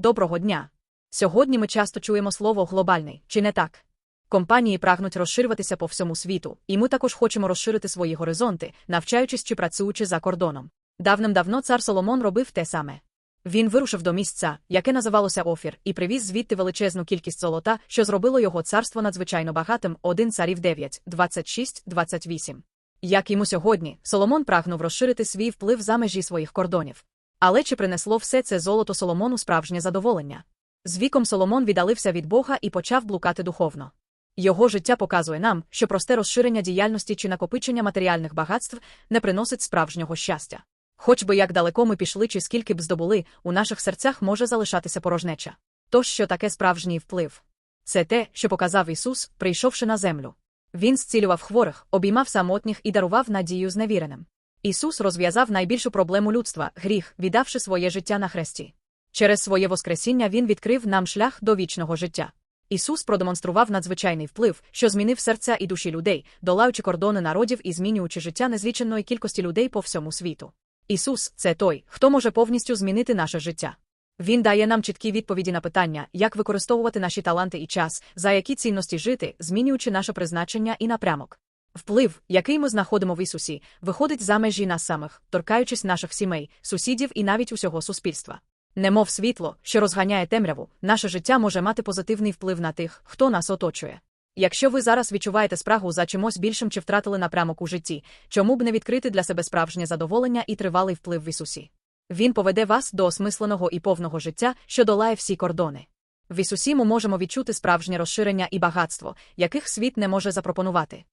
Доброго дня! Сьогодні ми часто чуємо слово глобальний, чи не так? Компанії прагнуть розширюватися по всьому світу, і ми також хочемо розширити свої горизонти, навчаючись чи працюючи за кордоном. Давним-давно цар Соломон робив те саме. Він вирушив до місця, яке називалося Офір, і привіз звідти величезну кількість золота, що зробило його царство надзвичайно багатим, один царів 9, 26, 28. Як йому сьогодні, Соломон прагнув розширити свій вплив за межі своїх кордонів. Але чи принесло все це золото Соломону справжнє задоволення? З віком Соломон віддалився від Бога і почав блукати духовно. Його життя показує нам, що просте розширення діяльності чи накопичення матеріальних багатств не приносить справжнього щастя. Хоч би як далеко ми пішли чи скільки б здобули, у наших серцях може залишатися порожнеча. Тож що таке справжній вплив? Це те, що показав Ісус, прийшовши на землю. Він зцілював хворих, обіймав самотніх і дарував надію зневіреним. Ісус розв'язав найбільшу проблему людства гріх, віддавши своє життя на хресті. Через своє Воскресіння Він відкрив нам шлях до вічного життя. Ісус продемонстрував надзвичайний вплив, що змінив серця і душі людей, долаючи кордони народів і змінюючи життя незліченої кількості людей по всьому світу. Ісус це той, хто може повністю змінити наше життя. Він дає нам чіткі відповіді на питання, як використовувати наші таланти і час, за які цінності жити, змінюючи наше призначення і напрямок. Вплив, який ми знаходимо в Ісусі, виходить за межі нас самих, торкаючись наших сімей, сусідів і навіть усього суспільства. Немов світло, що розганяє темряву, наше життя може мати позитивний вплив на тих, хто нас оточує. Якщо ви зараз відчуваєте спрагу за чимось більшим чи втратили напрямок у житті, чому б не відкрити для себе справжнє задоволення і тривалий вплив в Ісусі? Він поведе вас до осмисленого і повного життя, що долає всі кордони. В Ісусі ми можемо відчути справжнє розширення і багатство, яких світ не може запропонувати.